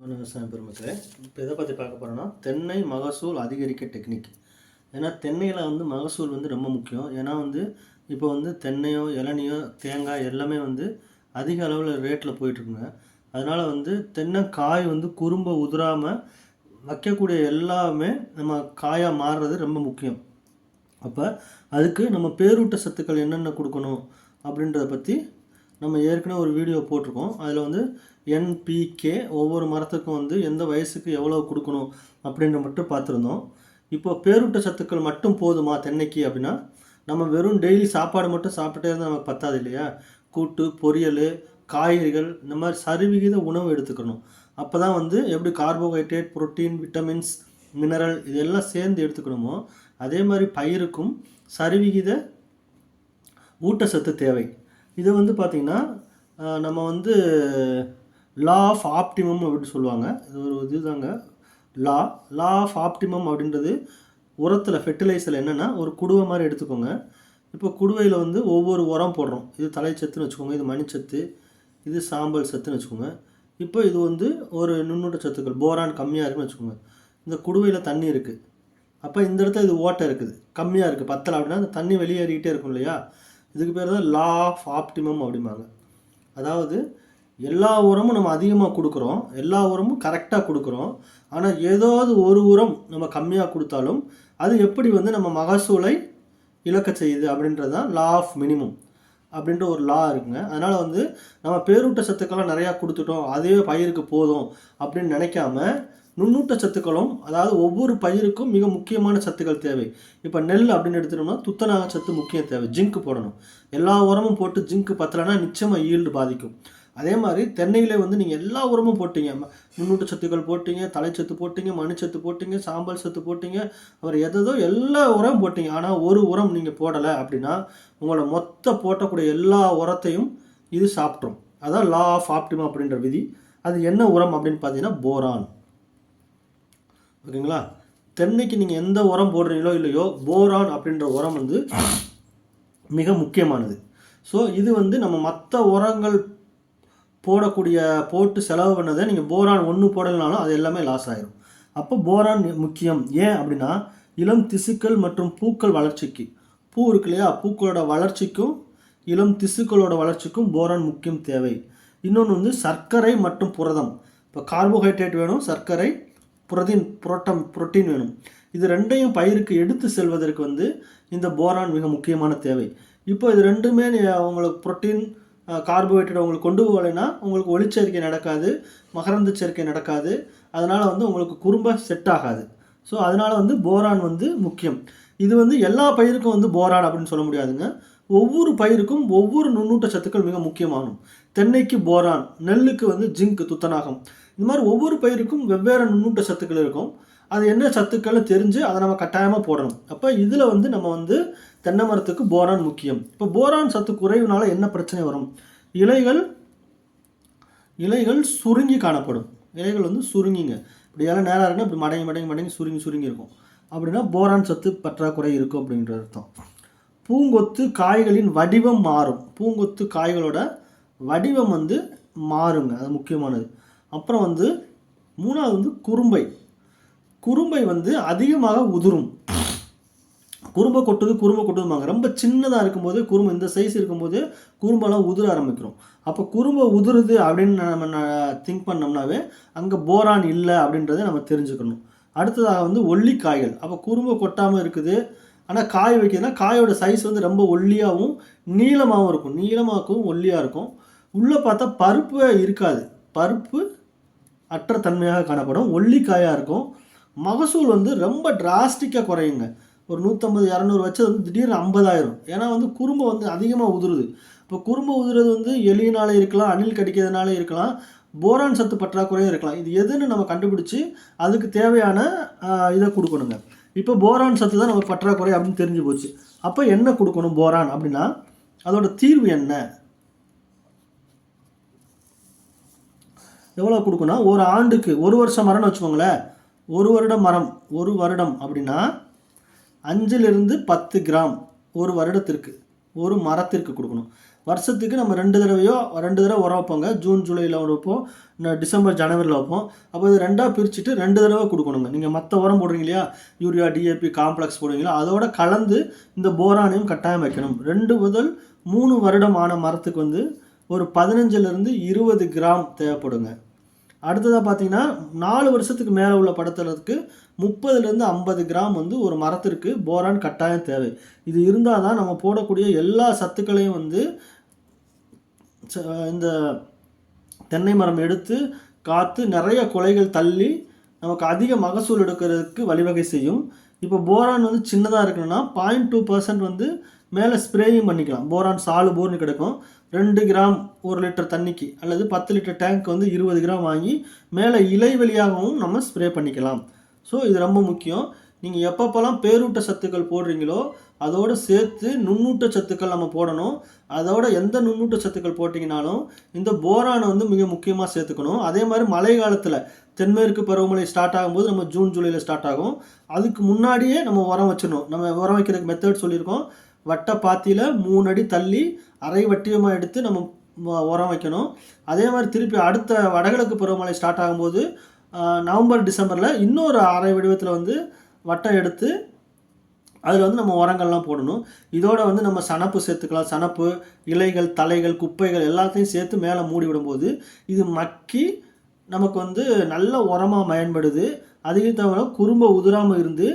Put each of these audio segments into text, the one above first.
விவசாய பெருமக்களே இப்போ எதை பற்றி பார்க்க போகிறோன்னா தென்னை மகசூல் அதிகரிக்க டெக்னிக் ஏன்னா தென்னையில் வந்து மகசூல் வந்து ரொம்ப முக்கியம். ஏன்னா வந்து இப்போ வந்து தென்னையோ இளநியோ தேங்காய் எல்லாமே வந்து அதிக அளவில் ரேட்டில் போயிட்டுருக்குங்க. அதனால் வந்து தென்னை காய் வந்து குறும்ப உதிராமல் வைக்கக்கூடிய எல்லாமே நம்ம காயாக மாறுறது ரொம்ப முக்கியம். அப்போ அதுக்கு நம்ம பேரூட்ட சத்துக்கள் என்னென்ன கொடுக்கணும் அப்படின்றத பற்றி நம்ம ஏற்கனவே ஒரு வீடியோ போட்டிருக்கோம். அதில் வந்து என்பிகே ஒவ்வொரு மரத்துக்கும் வந்து எந்த வயசுக்கு எவ்வளோ கொடுக்கணும் அப்படின்ற மட்டும் பார்த்துருந்தோம். இப்போ பேரூட்ட சத்துக்கள் மட்டும் போதுமா தென்னைக்கு அப்படின்னா நம்ம வெறும் டெய்லி சாப்பாடு மட்டும் சாப்பிட்டே இருந்தால் நமக்கு பத்தாது இல்லையா? கூட்டு பொரியல் காய்கறிகள் இந்த மாதிரி சரிவிகித உணவு எடுத்துக்கணும். அப்போ தான் வந்து எப்படி கார்போஹைட்ரேட் புரோட்டீன் விட்டமின்ஸ் மினரல் இதெல்லாம் சேர்ந்து எடுத்துக்கணுமோ அதே மாதிரி பயிருக்கும் சரிவிகித ஊட்டச்சத்து தேவை. இது வந்து பார்த்திங்கன்னா நம்ம வந்து லா ஆஃப் ஆப்டிமம் அப்படின்னு சொல்லுவாங்க. இது ஒரு இதுதாங்க. லா லா ஆஃப் ஆப்டிமம் அப்படின்றது உரத்தில் ஃபெர்டிலைசரில் என்னென்னா ஒரு குடுவை மாதிரி எடுத்துக்கோங்க. இப்போ குடுவையில் வந்து ஒவ்வொரு உரம் போடுறோம். இது தலைச்சத்துன்னு வச்சுக்கோங்க இது மணிச்சத்து இது சாம்பல் சத்துன்னு வச்சுக்கோங்க. இப்போ இது வந்து ஒரு நுண்ணூட்ட சத்துக்கள் போரான் கம்மியாக இருக்குன்னு வச்சுக்கோங்க. இந்த குடுவையில் தண்ணி இருக்குது அப்போ இந்த இடத்துல இது ஓட்டை இருக்குது. கம்மியாக இருக்குது பத்தலை அப்படின்னா அந்த தண்ணி வெளியேறிக்கிட்டே இருக்கும் இல்லையா? இதுக்கு பேர் தான் லா ஆஃப் ஆப்டிமம் அப்படிம்பாங்க. அதாவது எல்லா உரமும் நம்ம அதிகமாக கொடுக்குறோம் எல்லா உரமும் கரெக்டாக கொடுக்குறோம் ஆனால் ஏதாவது ஒரு உரம் நம்ம கம்மியாக கொடுத்தாலும் அது எப்படி வந்து நம்ம மகசூலை இழக்க செய்யுது அப்படின்றது தான் லா ஆஃப் மினிமம் அப்படின்ற ஒரு லா இருக்குங்க. அதனால் வந்து நம்ம பேரூட்ட சத்துக்கெல்லாம் நிறையா கொடுத்துட்டோம் அதே பயிருக்கு போதும் அப்படின்னு நினைக்காம நுண்ணூட்ட சத்துக்களும் அதாவது ஒவ்வொரு பயிருக்கும் மிக முக்கியமான சத்துக்கள் தேவை. இப்போ நெல் அப்படின்னு எடுத்துட்டோம்னா துத்தநாக சத்து முக்கியம் தேவை. ஜிங்க் போடணும். எல்லா உரமும் போட்டு ஜிங்க் பத்தலைன்னா நிச்சயமாக ஈல்டு பாதிக்கும். அதே மாதிரி தென்னையிலே வந்து நீங்கள் எல்லா உரமும் போட்டீங்க. நுண்ணூட்ட சத்துக்கள் போட்டீங்க தலைச்சத்து போட்டீங்க மணிச்சத்து போட்டீங்க சாம்பல் சத்து போட்டீங்க அப்புறம் எதோ எல்லா உரம் போட்டீங்க. ஆனால் ஒரு உரம் நீங்கள் போடலை அப்படின்னா உங்களோட மொத்த போட்டக்கூடிய எல்லா உரத்தையும் இது சாப்பிட்ரும். அதான் லா ஆஃப் ஆப்டிமா அப்படின்ற விதி. அது என்ன உரம் அப்படின்னு பார்த்தீங்கன்னா போரான் ஓகேங்களா? தென்னைக்கு நீங்கள் எந்த உரம் போடுறீங்களோ இல்லையோ போரான் அப்படின்ற உரம் வந்து மிக முக்கியமானது. ஸோ இது வந்து நம்ம மற்ற உரங்கள் போடக்கூடிய போட்டு செலவு பண்ணதை நீங்கள் போரான் ஒன்று போடலைனாலும் அது எல்லாமே லாஸ் ஆகிடும் அப்போ போரான் முக்கியம். ஏன் அப்படின்னா இளம் திசுக்கள் மற்றும் பூக்கள் வளர்ச்சிக்கு. பூ இருக்கு இல்லையா? பூக்களோட வளர்ச்சிக்கும் இளம் திசுக்களோட வளர்ச்சிக்கும் போரான் முக்கியம் தேவை. இன்னொன்று வந்து சர்க்கரை மற்றும் புரதம். இப்போ கார்போஹைட்ரேட் வேணும் சர்க்கரை புரோட்டீன் புரோட்டம் புரோட்டீன் வேணும். இது ரெண்டையும் பயிருக்கு எடுத்து செல்வதற்கு வந்து இந்த போரான் மிக முக்கியமான தேவை. இப்போ இது ரெண்டுமே உங்களுக்கு புரோட்டீன் கார்போஹைட்ரேட் உங்களுக்கு கொண்டு போகலைன்னா உங்களுக்கு ஒளிச்சேர்க்கை நடக்காது மகரந்த சேர்க்கை நடக்காது. அதனால் வந்து உங்களுக்கு குறும்ப செட் ஆகாது. ஸோ அதனால் வந்து போரான் வந்து முக்கியம். இது வந்து எல்லா பயிருக்கும் வந்து போரான் அப்படின்னு சொல்ல முடியாதுங்க. ஒவ்வொரு பயிருக்கும் ஒவ்வொரு நுண்ணூட்ட சத்துக்கள் மிக முக்கியமானும் தென்னைக்கு போரான் நெல்லுக்கு வந்து ஜிங்க் துத்தநாகம். இந்த மாதிரி ஒவ்வொரு பயிருக்கும் வெவ்வேறு நுண்ணூட்ட சத்துக்கள் இருக்கும். அது என்ன சத்துக்கள்னு தெரிஞ்சு அதை நம்ம கட்டாயமாக போடணும். அப்போ இதில் வந்து நம்ம வந்து தென்னை மரத்துக்கு போரான் முக்கியம். இப்போ போரான் சத்து குறைவுனால என்ன பிரச்சனை வரும்? இலைகள் இலைகள் சுருங்கி காணப்படும். இலைகள் வந்து சுருங்கிங்க. இப்படி நேரம் நேராக இருக்குன்னா இப்படி மடங்கி மடங்கி மடங்கி சுருங்கி சுருங்கி இருக்கும். அப்படின்னா போரான் சத்து பற்றாக்குறை இருக்கும் அப்படின்ற அர்த்தம். பூங்கொத்து காய்களின் வடிவம் மாறும். பூங்கொத்து காய்களோட வடிவம் வந்து மாறுங்க அது முக்கியமானது. அப்புறம் வந்து மூணாவது வந்து குறும்பை. குறும்பை வந்து அதிகமாக உதிரும். குறும்பை கொட்டுது குறும்பை கொட்டுதுமாங்க ரொம்ப சின்னதாக இருக்கும்போது குறும்பு இந்த சைஸ் இருக்கும்போது குறும்பெல்லாம் உதிர ஆரம்பிக்கிறோம். அப்போ குறும்பை உதிருது அப்படின்னு நம்ம திங்க் பண்ணோம்னாவே அங்கே போரான் இல்லை அப்படின்றத நம்ம தெரிஞ்சுக்கணும். அடுத்ததாக வந்து ஒல்லி காய்கள் அப்போ குறும்பை கொட்டாமல் இருக்குது. ஆனால் காய் வைக்கிறதுனா காயோட சைஸ் வந்து ரொம்ப ஒல்லியாகவும் நீளமாகவும் இருக்கும். நீளமாகவும் ஒல்லியாக இருக்கும். உள்ளே பார்த்தா பருப்பு இருக்காது. பருப்பு அற்ற தன்மையாக காணப்படும். ஒல்லிக்காயாக இருக்கும். மகசூல் வந்து ரொம்ப டிராஸ்டிக்காக குறையுங்க. ஒரு நூற்றம்பது இரநூறு வச்சது வந்து திடீர்னு ஐம்பதாயிரம். ஏன்னா வந்து குறும்பு வந்து அதிகமாக உதுருது. இப்போ குறும்பை உதுறது வந்து எலியினால இருக்கலாம் அணில் கடிக்கிறதுனால இருக்கலாம் போரான் சத்து பற்றாக்குறையும் இருக்கலாம். இது எதுன்னு நம்ம கண்டுபிடிச்சி அதுக்கு தேவையான இதை கொடுக்கணுங்க. இப்போ போரான் சத்து தான் நம்ம பற்றாக்குறை அப்படின்னு தெரிஞ்சு போச்சு. அப்போ என்ன கொடுக்கணும் போரான் அப்படின்னா அதோட தீர்வு என்ன? எவ்வளோ கொடுக்கணும் ஒரு ஆண்டுக்கு ஒரு வருஷம் மரம்னு வச்சுக்கோங்களேன். ஒரு வருடம் மரம் ஒரு வருடம் அப்படின்னா அஞ்சிலிருந்து பத்து கிராம் ஒரு வருடத்திற்கு ஒரு மரத்திற்கு கொடுக்கணும். வருஷத்துக்கு நம்ம ரெண்டு தடவையோ ரெண்டு தடவை உரம் வைப்போங்க. ஜூன் ஜூலையில் வைப்போம். டிசம்பர் ஜனவரியில் வைப்போம். அப்போ இது ரெண்டாக பிரிச்சுட்டு ரெண்டு தடவை கொடுக்கணுங்க. நீங்கள் மற்ற உரம் போடுறீங்க இல்லையா? யூரியா டிஏபி காம்ப்ளெக்ஸ் போடுவீங்களா? அதோட கலந்து இந்த போரானையும் கட்டாயம் வைக்கணும். ரெண்டு முதல் மூணு வருடம் ஆன மரத்துக்கு வந்து ஒரு பதினஞ்சுலேருந்து இருபது கிராம் தேவைப்படுங்க. அடுத்ததாக பார்த்தீங்கன்னா நாலு வருஷத்துக்கு மேலே உள்ள படத்துலருக்கு முப்பதுலேருந்து ஐம்பது கிராம் வந்து ஒரு மரத்திற்கு போரான் கட்டாயம் தேவை. இது இருந்தால் தான் நம்ம போடக்கூடிய எல்லா சத்துக்களையும் வந்து ச- இந்த தென்னை மரம் எடுத்து காத்து நிறைய குலைகள் தள்ளி நமக்கு அதிக மகசூல் எடுக்கிறதுக்கு வழிவகை செய்யும். இப்போ போரான் வந்து சின்னதாக இருக்கணும்னா பாயிண்ட் டூ பர்சன்ட் வந்து மேலே ஸ்ப்ரேயும் பண்ணிக்கலாம். போரான் சாலு போர்னு கிடைக்கும். ரெண்டு கிராம் ஒரு லிட்டர் தண்ணிக்கு அல்லது பத்து லிட்டர் டேங்க் வந்து இருபது கிராம் வாங்கி மேலே இலை வழியாகவும் நம்ம ஸ்ப்ரே பண்ணிக்கலாம். ஸோ இது ரொம்ப முக்கியம். நீங்கள் எப்பப்போல்லாம் பேரூட்ட சத்துக்கள் போடுறீங்களோ அதோடு சேர்த்து நுண்ணூட்ட சத்துக்கள் நம்ம போடணும். அதோட எந்த நுண்ணூட்ட சத்துக்கள் போட்டிங்கனாலும் இந்த போரானை வந்து மிக முக்கியமாக சேர்த்துக்கணும். அதே மாதிரி மழை காலத்தில் தென்மேற்கு பருவமழை ஸ்டார்ட் ஆகும்போது நம்ம ஜூன் ஜூலையில் ஸ்டார்ட் ஆகும். அதுக்கு முன்னாடியே நம்ம உரம் வச்சிடணும். நம்ம உரம் வைக்கிறதுக்கு மெத்தட் சொல்லியிருக்கோம். வட்ட பாத்தியில் மூணு அடி தள்ளி அரை வட்டியமாக எடுத்து நம்ம உரம் வைக்கணும். அதே மாதிரி திருப்பி அடுத்த வடகிழக்கு பருவமழை ஸ்டார்ட் ஆகும்போது நவம்பர் டிசம்பரில் இன்னொரு அரை வடிவத்தில் வந்து வட்டம் எடுத்து அதில் வந்து நம்ம உரங்கள்லாம் போடணும். இதோட வந்து நம்ம சணப்பு சேர்த்துக்கலாம். சணப்பு இலைகள் தலைகள் குப்பைகள் எல்லாத்தையும் சேர்த்து மேலே மூடி விடும்போது இது மக்கி நமக்கு வந்து நல்ல உரமாக பயன்படுது. அதிக தவிர குறும்ப உதிராமல் இருந்து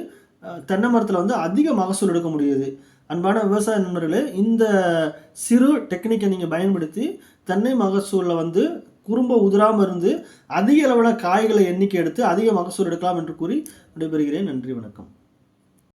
தென்னை மரத்தில் வந்து அதிக மகசூல் எடுக்க முடியுது. அன்பான விவசாய நண்பர்களே இந்த சிறு டெக்னிக்கை நீங்கள் பயன்படுத்தி தென்னை மகசூலில் வந்து குறும்ப உதிராமல் இருந்து அதிக அளவில் காய்களை எண்ணிக்கை எடுத்து அதிக மகசூல் எடுக்கலாம் என்று கூறி விடைபெறுகிறேன். நன்றி வணக்கம்.